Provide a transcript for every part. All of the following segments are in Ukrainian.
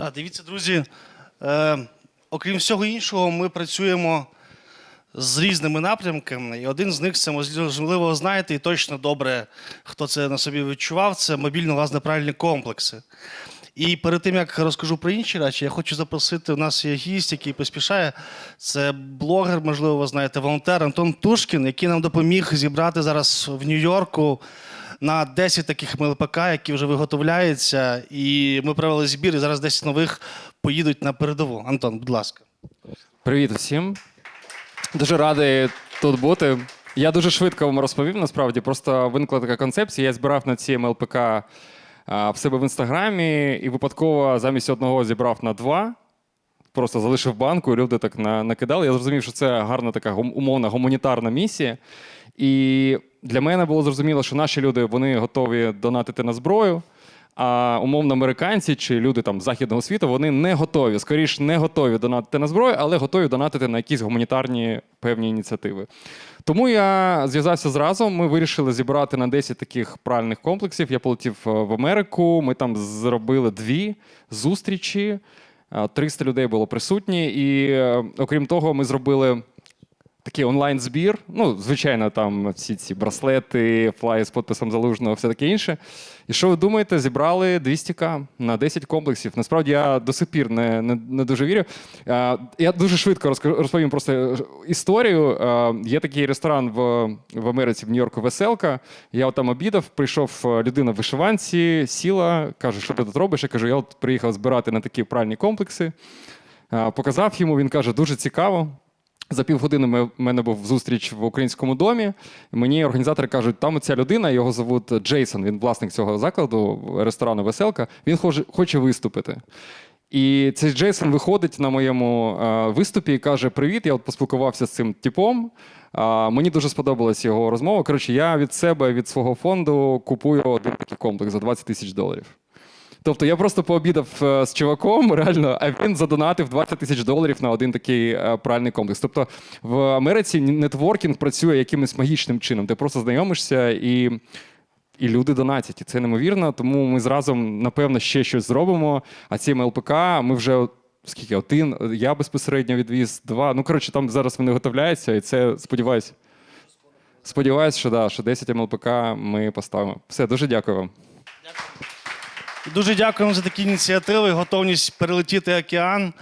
Так, дивіться, друзі. Е, окрім всього іншого, ми працюємо з різними напрямками. І один з них це можливо знаєте, і точно добре, хто це на собі відчував, це мобільно-власне правильні комплекси. І перед тим як розкажу про інші речі, я хочу запросити. У нас є гість, який поспішає. Це блогер, можливо, ви знаєте, волонтер Антон Тушкін, який нам допоміг зібрати зараз в Нью-Йорку на 10 таких МЛПК, які вже виготовляються. І ми провели збір, і зараз 10 нових поїдуть на передову. Антон, будь ласка. Привіт всім. Дуже радий тут бути. Я дуже швидко вам розповів, насправді. Просто виникла така концепція. Я збирав на ці МЛПК в себе в інстаграмі і випадково замість одного зібрав на два. Просто залишив банку, і люди так накидали. Я зрозумів, що це гарна така умовна гуманітарна місія. І для мене було зрозуміло, що наші люди вони готові донатити на зброю. А умовно американці чи люди там західного світу вони не готові, скоріш не готові донатити на зброю, але готові донатити на якісь гуманітарні певні ініціативи. Тому я зв'язався зразу. Ми вирішили зібрати на 10 таких пральних комплексів. Я полетів е, в Америку. Ми там зробили дві зустрічі. Е, 300 людей було присутні, і е, окрім того, ми зробили такий онлайн-збір. Ну, звичайно, там всі ці браслети, флаї з підписом залужного, все таке інше. І що ви думаєте, зібрали 200к на 10 комплексів. Насправді я до сих пір не, не, не дуже вірю. Е, Я дуже швидко розкажу- розповім просто історію. Е, Є такий ресторан в, в Америці, в Нью-Йорку Веселка. Я там обідав, прийшов е, людина в вишиванці, сіла, каже, що ти тут робиш? Я кажу, я от приїхав збирати на такі пральні комплекси. Е, Показав йому, він каже, дуже цікаво. За півгодини в мене був зустріч в українському домі. Мені організатори кажуть, там ця людина, його зовут Джейсон, він власник цього закладу, ресторану Веселка. Він хоче, виступити. І цей Джейсон виходить на моєму е, виступі і каже: Привіт, я от поспілкувався з цим типом. А, мені дуже сподобалась його розмова. Коротше, я від себе, від свого фонду купую один такий комплекс за 20 тисяч доларів. Тобто я просто пообідав е, з чуваком, реально, а він задонатив 20 тисяч доларів на один такий е, пральний комплекс. Тобто в Америці нетворкінг працює якимось магічним чином. Ти просто знайомишся і. І люди донатять, і це неймовірно. Тому ми зразу, напевно, ще щось зробимо. А ці МЛПК ми вже скільки один, я безпосередньо відвіз, два. Ну коротше, там зараз вони готовляються, і це сподіваюся. Сподіваюсь, що да, що 10 МЛПК ми поставимо. Все, дуже дякую вам. Дуже дякуємо за такі ініціативи, готовність перелетіти океан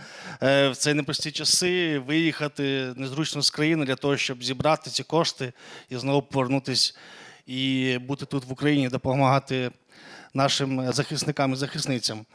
е, в ці непрості часи, виїхати незручно з країни для того, щоб зібрати ці кошти і знову повернутися і бути тут в Україні, допомагати нашим захисникам і захисницям.